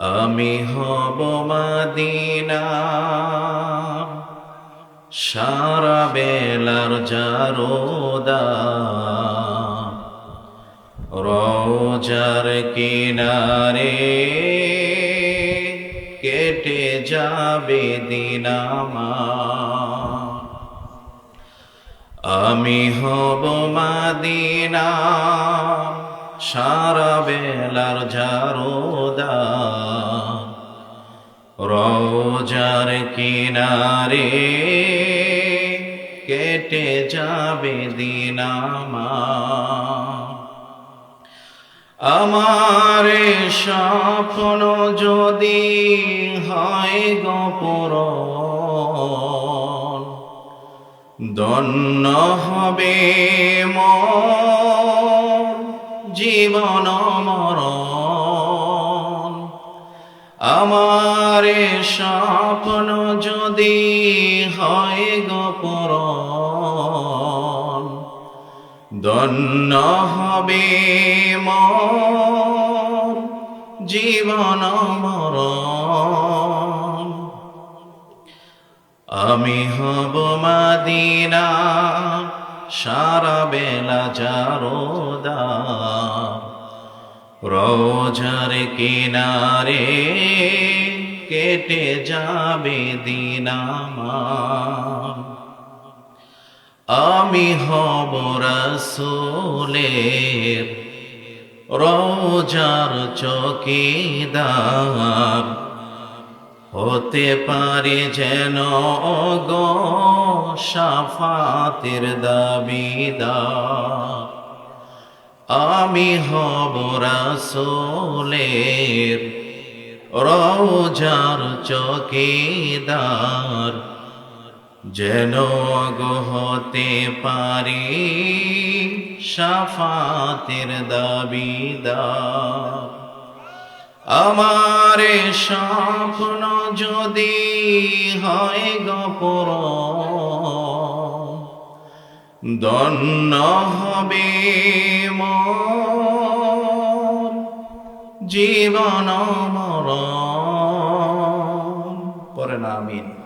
আমি হব মাদিনা। সারা বেলার জারোদা। রোজার কিনারে কেটে যাবে দিনামা আমি হব মাদিনা। সারা বেলার জারোদা। রোজার কিনারে কেটে যাবে দিনামা আমার। স্বপ্ন যদি হয় গপুর দন্ন হবে মোর জীবন মরণ। আমার স্বপ্ন যদি হয় গপুর দন্ন হবে মোর জীবন মরণ। আমি হব মাদিনা, সারা বেলা জারোদা। রোজার কিনারে কেটে যাবে দিনামার আমি হব রসুলের রোজার চকিদার। হতে পারে যেন গো সাফাতের দাবিদার। আমি হব রাসোলের রোজার চকিদার যেন গো হতে পারি সাফাতের দাবিদার। আমার স্বপ্ন যদি হয় গপর দন্ন হবে মোর জীবন মরণ পরে না আমিন।